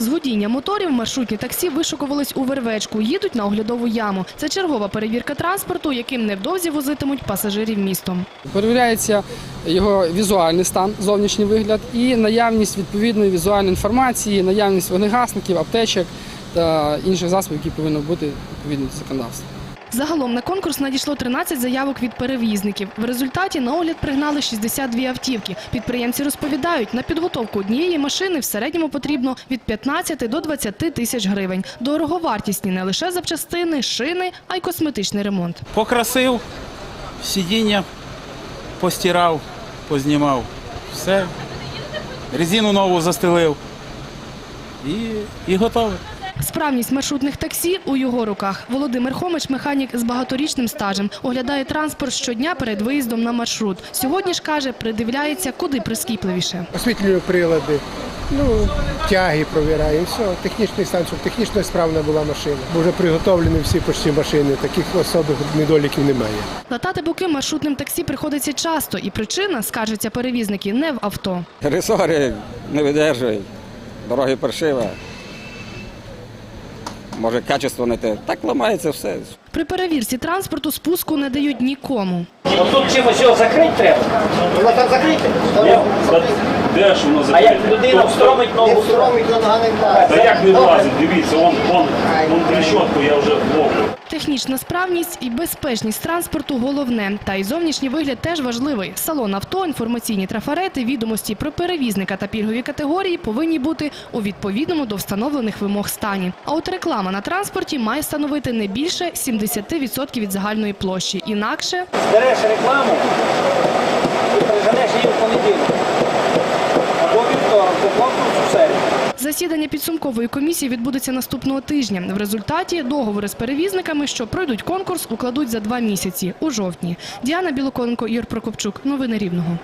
З водіння моторів маршрутні таксі вишукувались у Вервечку, їдуть на оглядову яму. Це чергова перевірка транспорту, яким невдовзі возитимуть пасажирів містом. Перевіряється його візуальний стан, зовнішній вигляд і наявність відповідної візуальної інформації, наявність вогнегасників, аптечок та інших засобів, які повинні бути відповідно до законодавства. Загалом на конкурс надійшло 13 заявок від перевізників. В результаті на огляд пригнали 62 автівки. Підприємці розповідають, на підготовку однієї машини в середньому потрібно від 15 до 20 тисяч гривень. Дороговартісні не лише запчастини, шини, а й косметичний ремонт. Покрасив, сидіння постирав, познімав. Все. Резину нову застелив. І, і готове. Справність маршрутних таксі у його руках. Володимир Хомич, механік з багаторічним стажем, оглядає транспорт щодня перед виїздом на маршрут. Сьогодні ж каже, придивляється куди прискіпливіше. освітлюємо прилади, ну, тяги провіряємо, все, технічний стан, щоб технічно справна була машина. Бо вже приготовлені всі почти машини, таких особих недоліків немає. Латати боки маршрутним таксі приходиться часто, і причина, скаржаться перевізники, не в авто. Ресори не видержують, дороги паршива. Може, качество не те. Так ламається все. При перевірці транспорту спуску не дають нікому. Отут чимось його закрити треба. Воно там закрите. Де ж воно А як людина встромить Не ногу, встромить, нога не влазить. Та як не влазить, дивіться, вон, вон, вон трещотку я вже вловлю. Технічна справність і безпечність транспорту головне. Та й зовнішній вигляд теж важливий. Салон авто, інформаційні трафарети, відомості про перевізника та пільгові категорії повинні бути у відповідному до встановлених вимог стані. А от реклама на транспорті має становити не більше 70% від загальної площі. Інакше збереш рекламу і приженеш її в понеділок. Або вівторок, по конкурсу серію. Засідання підсумкової комісії відбудеться наступного тижня. В результаті договори з перевізниками, що пройдуть конкурс, укладуть за два місяці у жовтні. Діана Білоконенко, Ігор Прокопчук. Новини Рівного.